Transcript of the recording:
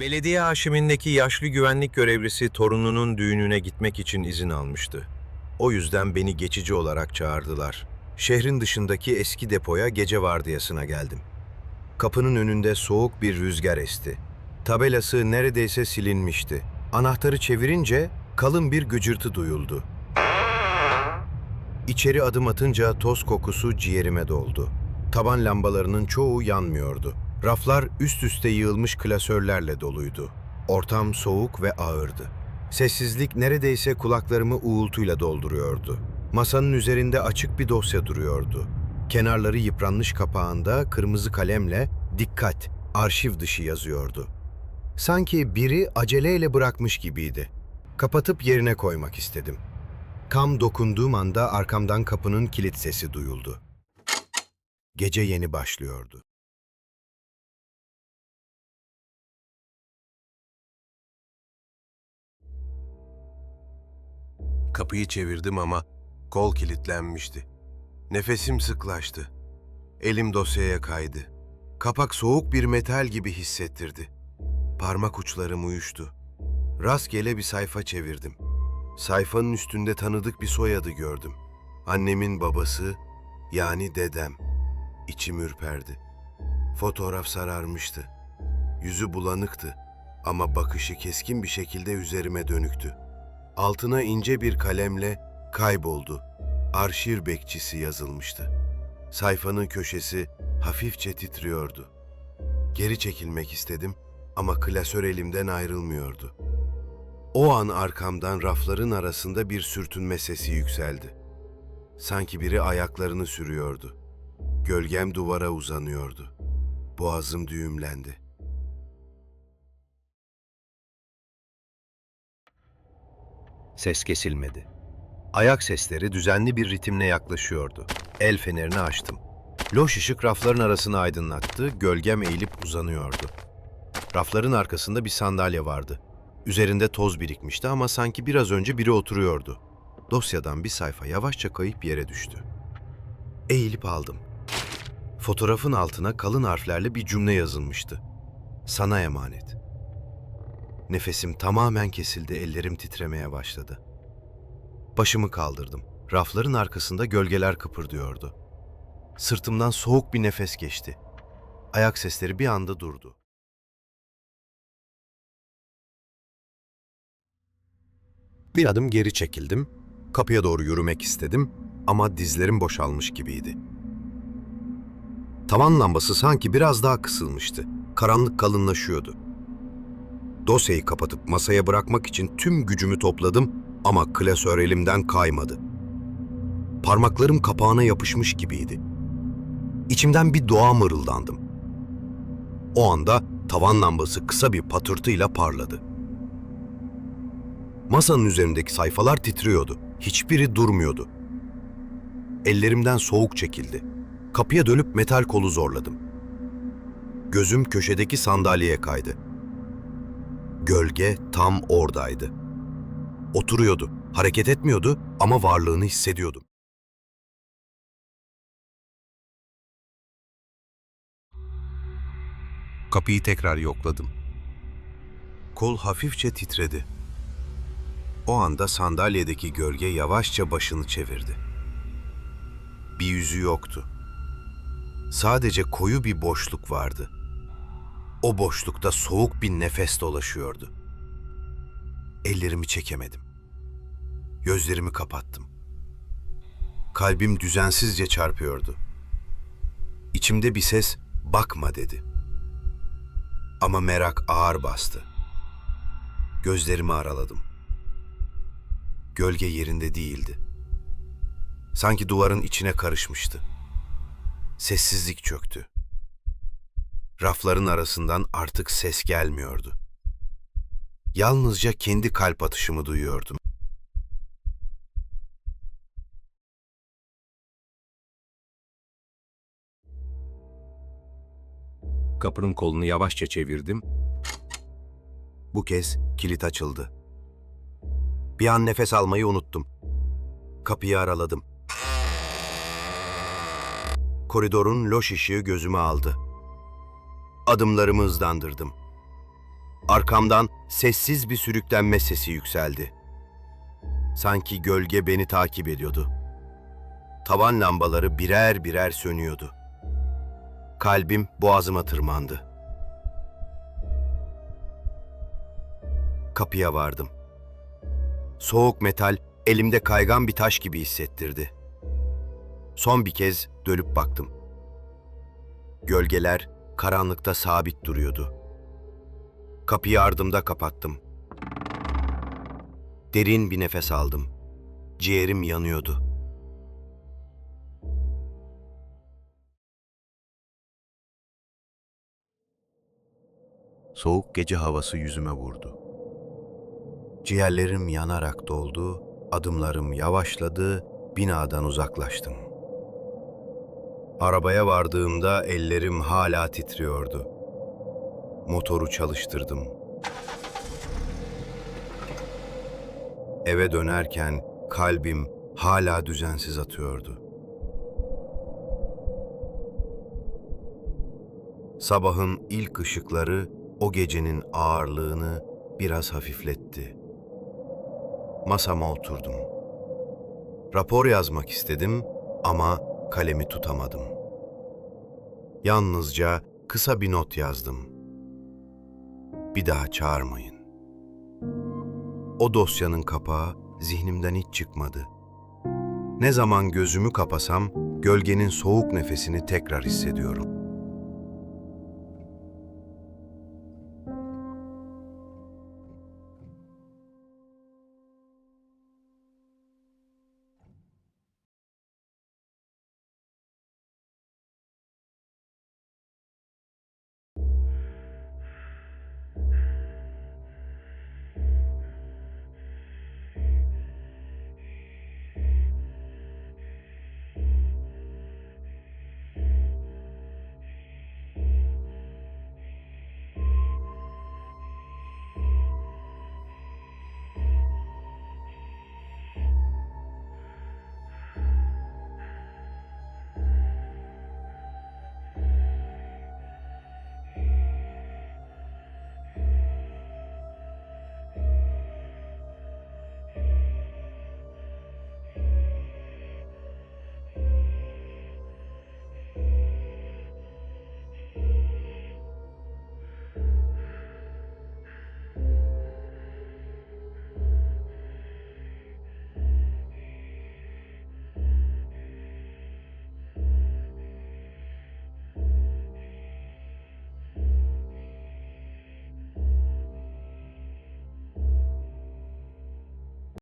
Belediye aşimindeki yaşlı güvenlik görevlisi torununun düğününe gitmek için izin almıştı. O yüzden beni geçici olarak çağırdılar. Şehrin dışındaki eski depoya gece vardiyasına geldim. Kapının önünde soğuk bir rüzgar esti. Tabelası neredeyse silinmişti. Anahtarı çevirince kalın bir gıcırtı duyuldu. İçeri adım atınca toz kokusu ciğerime doldu. Taban lambalarının çoğu yanmıyordu. Raflar üst üste yığılmış klasörlerle doluydu. Ortam soğuk ve ağırdı. Sessizlik neredeyse kulaklarımı uğultuyla dolduruyordu. Masanın üzerinde açık bir dosya duruyordu. Kenarları yıpranmış kapağında kırmızı kalemle "Dikkat, arşiv dışı" yazıyordu. Sanki biri aceleyle bırakmış gibiydi. Kapatıp yerine koymak istedim. Kam dokunduğum anda arkamdan kapının kilit sesi duyuldu. Gece yeni başlıyordu. Kapıyı çevirdim ama kol kilitlenmişti. Nefesim sıklaştı. Elim dosyaya kaydı. Kapak soğuk bir metal gibi hissettirdi. Parmak uçlarım uyuştu. Rastgele bir sayfa çevirdim. Sayfanın üstünde tanıdık bir soyadı gördüm. Annemin babası, yani dedem. İçim ürperdi. Fotoğraf sararmıştı. Yüzü bulanıktı ama bakışı keskin bir şekilde üzerime dönüktü. Altına ince bir kalemle kayboldu. Arşiv bekçisi yazılmıştı. Sayfanın köşesi hafifçe titriyordu. Geri çekilmek istedim ama klasör elimden ayrılmıyordu. O an arkamdan rafların arasında bir sürtünme sesi yükseldi. Sanki biri ayaklarını sürüyordu. Gölgem duvara uzanıyordu. Boğazım düğümlendi. Ses kesilmedi. Ayak sesleri düzenli bir ritimle yaklaşıyordu. El fenerini açtım. Loş ışık rafların arasını aydınlattı, gölgem eğilip uzanıyordu. Rafların arkasında bir sandalye vardı. Üzerinde toz birikmişti ama sanki biraz önce biri oturuyordu. Dosyadan bir sayfa yavaşça kayıp yere düştü. Eğilip aldım. Fotoğrafın altına kalın harflerle bir cümle yazılmıştı. Sana emanet. Nefesim tamamen kesildi, ellerim titremeye başladı. Başımı kaldırdım. Rafların arkasında gölgeler kıpırdıyordu. Sırtımdan soğuk bir nefes geçti. Ayak sesleri bir anda durdu. Bir adım geri çekildim. Kapıya doğru yürümek istedim ama dizlerim boşalmış gibiydi. Tavan lambası sanki biraz daha kısılmıştı. Karanlık kalınlaşıyordu. Dosyayı kapatıp masaya bırakmak için tüm gücümü topladım ama klasör elimden kaymadı. Parmaklarım kapağına yapışmış gibiydi. İçimden bir dua mırıldandım. O anda tavan lambası kısa bir patırtıyla parladı. Masanın üzerindeki sayfalar titriyordu. Hiçbiri durmuyordu. Ellerimden soğuk çekildi. Kapıya dönüp metal kolu zorladım. Gözüm köşedeki sandalyeye kaydı. Gölge tam oradaydı. Oturuyordu, hareket etmiyordu ama varlığını hissediyordum. Kapıyı tekrar yokladım. Kol hafifçe titredi. O anda sandalyedeki gölge yavaşça başını çevirdi. Bir yüzü yoktu. Sadece koyu bir boşluk vardı. O boşlukta soğuk bir nefes dolaşıyordu. Ellerimi çekemedim. Gözlerimi kapattım. Kalbim düzensizce çarpıyordu. İçimde bir ses bakma dedi. Ama merak ağır bastı. Gözlerimi araladım. Gölge yerinde değildi. Sanki duvarın içine karışmıştı. Sessizlik çöktü. Rafların arasından artık ses gelmiyordu. Yalnızca kendi kalp atışımı duyuyordum. Kapının kolunu yavaşça çevirdim. Bu kez kilit açıldı. Bir an nefes almayı unuttum. Kapıyı araladım. Koridorun loş ışığı gözüme aldı. Adımlarımı hızlandırdım. Arkamdan sessiz bir sürüklenme sesi yükseldi. Sanki gölge beni takip ediyordu. Tavan lambaları birer birer sönüyordu. Kalbim boğazıma tırmandı. Kapıya vardım. Soğuk metal elimde kaygan bir taş gibi hissettirdi. Son bir kez dönüp baktım. Gölgeler karanlıkta sabit duruyordu. Kapıyı ardımda kapattım. Derin bir nefes aldım. Ciğerim yanıyordu. Soğuk gece havası yüzüme vurdu. Ciğerlerim yanarak doldu, adımlarım yavaşladı, binadan uzaklaştım. Arabaya vardığımda ellerim hala titriyordu. Motoru çalıştırdım. Eve dönerken kalbim hala düzensiz atıyordu. Sabahın ilk ışıkları o gecenin ağırlığını biraz hafifletti. Masama oturdum. Rapor yazmak istedim ama kalemi tutamadım. Yalnızca kısa bir not yazdım. Bir daha çağırmayın. O dosyanın kapağı zihnimden hiç çıkmadı. Ne zaman gözümü kapasam gölgenin soğuk nefesini tekrar hissediyorum.